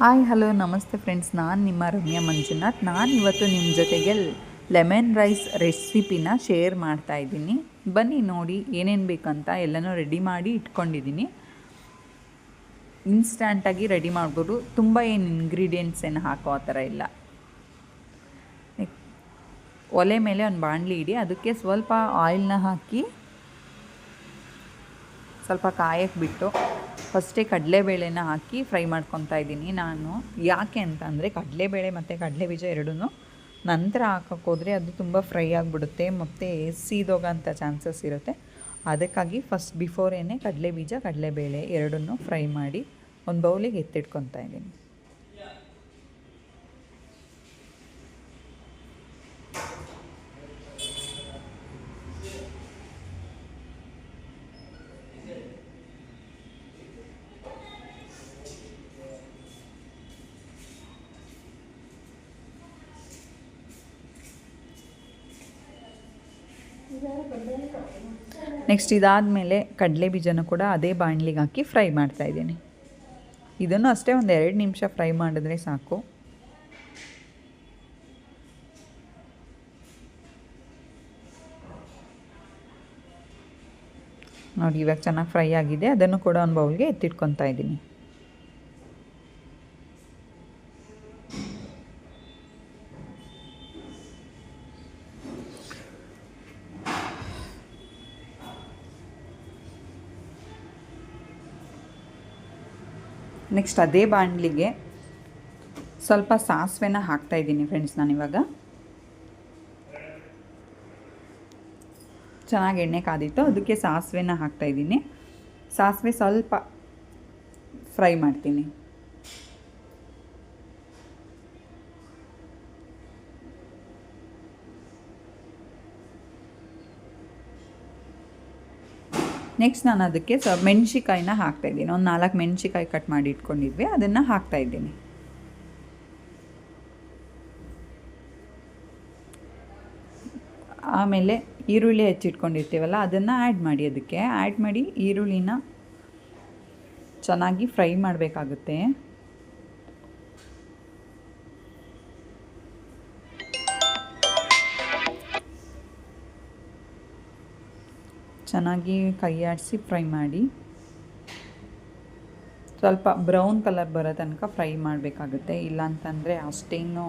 Hi, hello, ನಮಸ್ತೆ friends. ನಾನು ನಿಮ್ಮ ರಮ್ಯಾ ಮಂಜುನಾಥ್. ನಾನು ಇವತ್ತು ನಿಮ್ಮ ಜೊತೆಗೆ ಲೆಮನ್ ರೈಸ್ ರೆಸಿಪಿನ ಶೇರ್ ಮಾಡ್ತಾ ಇದ್ದೀನಿ. ಬನ್ನಿ ನೋಡಿ ಏನೇನು ಬೇಕಂತ ಎಲ್ಲನೂ ರೆಡಿ ಮಾಡಿ ಇಟ್ಕೊಂಡಿದ್ದೀನಿ. ಇನ್ಸ್ಟಂಟಾಗಿ ರೆಡಿ ಮಾಡ್ಬೋದು. ತುಂಬ ಏನು ಇಂಗ್ರೀಡಿಯೆಂಟ್ಸ್ ಏನು ಹಾಕೋ ಆ ಥರ ಇಲ್ಲ. ಒಲೆ ಮೇಲೆ ಒಂದು ಬಾಣಲಿ ಇಡಿ, ಅದಕ್ಕೆ ಸ್ವಲ್ಪ ಆಯಿಲ್ನ ಹಾಕಿ ಸ್ವಲ್ಪ ಕಾಯಕ್ಕೆ ಬಿಟ್ಟು ಫಸ್ಟೇ ಕಡಲೆಬೇಳೆನ ಹಾಕಿ ಫ್ರೈ ಮಾಡ್ಕೊತಾ ಇದ್ದೀನಿ ನಾನು. ಯಾಕೆ ಅಂತ ಅಂದರೆ ಕಡಲೆಬೇಳೆ ಮತ್ತು ಕಡಲೆ ಬೀಜ ಎರಡೂ ನಂತರ ಹಾಕೋಕ್ಕೋದ್ರೆ ಅದು ತುಂಬ ಫ್ರೈ ಆಗಿಬಿಡುತ್ತೆ, ಮತ್ತು ಸೀದೋಗೋಂಥ ಚಾನ್ಸಸ್ ಇರುತ್ತೆ. ಅದಕ್ಕಾಗಿ ಫಸ್ಟ್ ಬಿಫೋರೇನೆ ಕಡಲೆ ಬೀಜ, ಕಡಲೆಬೇಳೆ ಎರಡನ್ನೂ ಫ್ರೈ ಮಾಡಿ ಒಂದು ಬೌಲಿಗೆ ಎತ್ತಿಟ್ಕೊತಾ ಇದ್ದೀನಿ. ನೆಕ್ಸ್ಟ್ ಇದಾದಮೇಲೆ ಕಡಲೆ ಬೀಜನ ಕೂಡ ಅದೇ ಬಾಣಲಿಗೆ ಹಾಕಿ ಫ್ರೈ ಮಾಡ್ತಾ ಇದ್ದೀನಿ. ಇದನ್ನು ಅಷ್ಟೇ ಒಂದು ಎರಡು ನಿಮಿಷ ಫ್ರೈ ಮಾಡಿದ್ರೆ ಸಾಕು. ನೋಡಿ ಇವಾಗ ಚೆನ್ನಾಗಿ ಫ್ರೈ ಆಗಿದೆ. ಅದನ್ನು ಕೂಡ ಒಂದು ಬೌಲ್ಗೆ ಎತ್ತಿಟ್ಕೊತಾ ಇದ್ದೀನಿ. ನೆಕ್ಸ್ಟ್ ಅದೇ ಬಾಣಲಿಗೆ ಸ್ವಲ್ಪ ಸಾಸಿವೆನ ಹಾಕ್ತಾಯಿದ್ದೀನಿ ಫ್ರೆಂಡ್ಸ್ ನಾನಿವಾಗ ಚೆನ್ನಾಗಿ ಎಣ್ಣೆ ಕಾದಿತ್ತು, ಅದಕ್ಕೆ ಸಾಸಿವೆನ ಹಾಕ್ತಾಯಿದ್ದೀನಿ ಸಾಸಿವೆ ಸ್ವಲ್ಪ ಫ್ರೈ ಮಾಡ್ತೀನಿ. ನೆಕ್ಸ್ಟ್ ನಾನು ಅದಕ್ಕೆ ಸ ಮೆಣಸಿಕಾಯಿನ ಹಾಕ್ತಾಯಿದ್ದೀನಿ ಒಂದು ನಾಲ್ಕು ಮೆಣಸಿಕಾಯಿ ಕಟ್ ಮಾಡಿ ಇಟ್ಕೊಂಡಿದ್ವಿ. ಅದನ್ನು ಹಾಕ್ತಾಯಿದ್ದೀನಿ ಆಮೇಲೆ ಈರುಳ್ಳಿ ಹೆಚ್ಚಿಟ್ಕೊಂಡಿರ್ತೀವಲ್ಲ, ಅದನ್ನು ಆ್ಯಡ್ ಮಾಡಿ ಅದಕ್ಕೆ. ಆ್ಯಡ್ ಮಾಡಿ ಈರುಳ್ಳಿನ ಚೆನ್ನಾಗಿ ಫ್ರೈ ಮಾಡಬೇಕಾಗುತ್ತೆ. ಚೆನ್ನಾಗಿ ಕೈ ಆಡಿಸಿ ಫ್ರೈ ಮಾಡಿ. ಸ್ವಲ್ಪ ಬ್ರೌನ್ ಕಲರ್ ಬರೋ ತನಕ ಫ್ರೈ ಮಾಡಬೇಕಾಗುತ್ತೆ. ಇಲ್ಲಾಂತಂದರೆ ಅಷ್ಟೇನು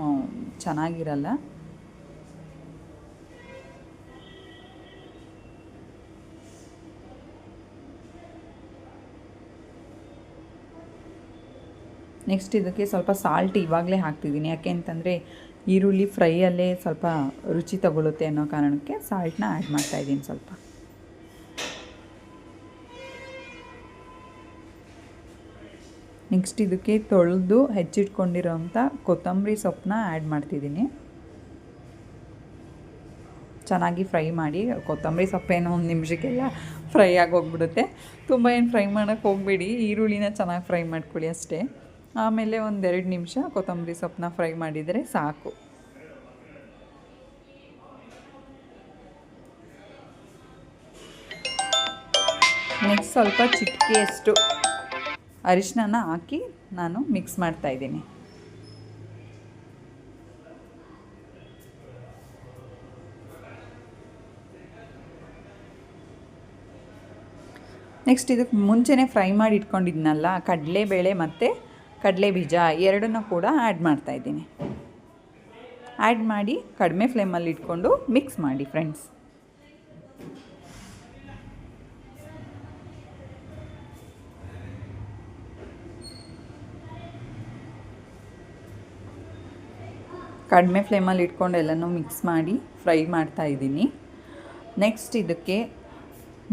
ಚೆನ್ನಾಗಿರಲ್ಲ. ನೆಕ್ಸ್ಟ್ ಇದಕ್ಕೆ ಸ್ವಲ್ಪ ಸಾಲ್ಟ್ ಇವಾಗಲೇ ಹಾಕ್ತಿದ್ದೀನಿ. ಯಾಕೆ ಅಂತಂದರೆ ಈರುಳ್ಳಿ ಫ್ರೈಯಲ್ಲೇ ಸ್ವಲ್ಪ ರುಚಿ ತಗೊಳ್ಳುತ್ತೆ ಅನ್ನೋ ಕಾರಣಕ್ಕೆ ಸಾಲ್ಟ್ನ ಆ್ಯಡ್ ಮಾಡ್ತಾಯಿದ್ದೀನಿ ಸ್ವಲ್ಪ. ನೆಕ್ಸ್ಟ್ ಇದಕ್ಕೆ ತೊಳೆದು ಹೆಚ್ಚಿಟ್ಕೊಂಡಿರೋಂಥ ಕೊತ್ತಂಬರಿ ಸೊಪ್ಪನ್ನ ಆ್ಯಡ್ ಮಾಡ್ತಿದ್ದೀನಿ. ಚೆನ್ನಾಗಿ ಫ್ರೈ ಮಾಡಿ. ಕೊತ್ತಂಬರಿ ಸೊಪ್ಪೇನೋ ಒಂದು ನಿಮಿಷಕ್ಕೆಲ್ಲ ಫ್ರೈ ಆಗಿ ಹೋಗ್ಬಿಡುತ್ತೆ ತುಂಬ ಏನು ಫ್ರೈ ಮಾಡೋಕ್ಕೆ ಹೋಗಬೇಡಿ. ಈರುಳ್ಳಿನ ಚೆನ್ನಾಗಿ ಫ್ರೈ ಮಾಡ್ಕೊಳ್ಳಿ ಅಷ್ಟೇ. ಆಮೇಲೆ ಒಂದೆರಡು ನಿಮಿಷ ಕೊತ್ತಂಬರಿ ಸೊಪ್ಪನ್ನ ಫ್ರೈ ಮಾಡಿದರೆ ಸಾಕು. ನೆಕ್ಸ್ಟ್ ಸ್ವಲ್ಪ ಚಿಟಿಕೆಯಷ್ಟು ಅರಿಶಿನ ಹಾಕಿ ನಾನು ಮಿಕ್ಸ್ ಮಾಡ್ತಾ ಇದ್ದೀನಿ. ನೆಕ್ಸ್ಟ್ ಇದಕ್ಕೆ ಮುಂಚೆನೇ ಫ್ರೈ ಮಾಡಿ ಇಟ್ಕೊಂಡಿದ್ನಲ್ಲ ಕಡಲೆಬೇಳೆ ಮತ್ತು ಕಡಲೆ ಬೀಜ ಎರಡನ್ನೂ ಕೂಡ ಆ್ಯಡ್ ಮಾಡ್ತಾಯಿದ್ದೀನಿ ಆ್ಯಡ್ ಮಾಡಿ ಕಡಿಮೆ ಫ್ಲೇಮಲ್ಲಿ ಇಟ್ಕೊಂಡು ಮಿಕ್ಸ್ ಮಾಡಿ ಫ್ರೆಂಡ್ಸ್ ಕಡಿಮೆ ಫ್ಲೇಮಲ್ಲಿ ಇಟ್ಕೊಂಡು ಎಲ್ಲನೂ ಮಿಕ್ಸ್ ಮಾಡಿ ಫ್ರೈ ಮಾಡ್ತಾ ಇದ್ದೀನಿ. ನೆಕ್ಸ್ಟ್ ಇದಕ್ಕೆ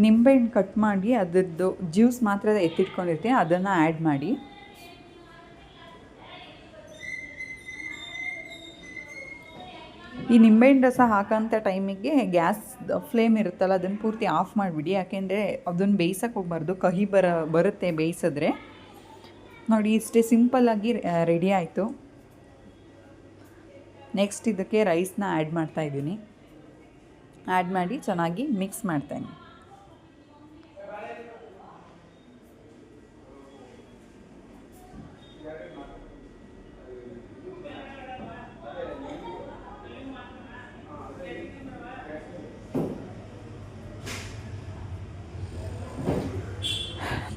ನಿಂಬೆಹಣ್ಣು ಕಟ್ ಮಾಡಿ ಅದರದ್ದು ಜ್ಯೂಸ್ ಮಾತ್ರ ಎತ್ತಿಟ್ಕೊಂಡಿರ್ತೀನಿ, ಅದನ್ನು ಆ್ಯಡ್ ಮಾಡಿ. ಈ ನಿಂಬೆಹಣ್ಣು ರಸ ಹಾಕೋಂಥ ಟೈಮಿಗೆ ಗ್ಯಾಸ್ ಫ್ಲೇಮ್ ಇರುತ್ತಲ್ಲ, ಅದನ್ನು ಪೂರ್ತಿ ಆಫ್ ಮಾಡಿಬಿಡಿ. ಯಾಕೆಂದರೆ ಅದನ್ನು ಬೇಯಿಸೋಕೆ ಹೋಗ್ಬಾರ್ದು, ಕಹಿ ಬರ, ಬರುತ್ತೆ ಬೇಯಿಸಿದ್ರೆ. ನೋಡಿ, ಇಷ್ಟೇ ಸಿಂಪಲ್ಲಾಗಿ ರೆಡಿ ಆಯಿತು. ನೆಕ್ಸ್ಟ್ ಇದಕ್ಕೆ ರೈಸ್ನ ಆ್ಯಡ್ ಮಾಡ್ತಾಯಿದ್ದೀನಿ ಆ್ಯಡ್ ಮಾಡಿ ಚೆನ್ನಾಗಿ ಮಿಕ್ಸ್ ಮಾಡ್ತಾಯಿದ್ದೀನಿ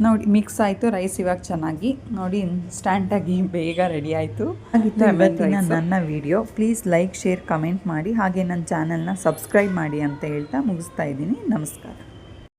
ನೋಡಿ ಮಿಕ್ಸ್ ಆಯಿತು ರೈಸ್ ಇವಾಗ ಚೆನ್ನಾಗಿ. ನೋಡಿ ಸ್ಟ್ಯಾಂಡಾಗಿ ಬೇಗ ರೆಡಿ ಆಯಿತು. ಇವತ್ತಿನ ನನ್ನ video please like share comment ಮಾಡಿ. ಹಾಗೆ ನನ್ನ ಚಾನಲ್ನ ಸಬ್ಸ್ಕ್ರೈಬ್ ಮಾಡಿ ಅಂತ ಹೇಳ್ತಾ ಮುಗಿಸ್ತಾ ಇದ್ದೀನಿ. ನಮಸ್ಕಾರ.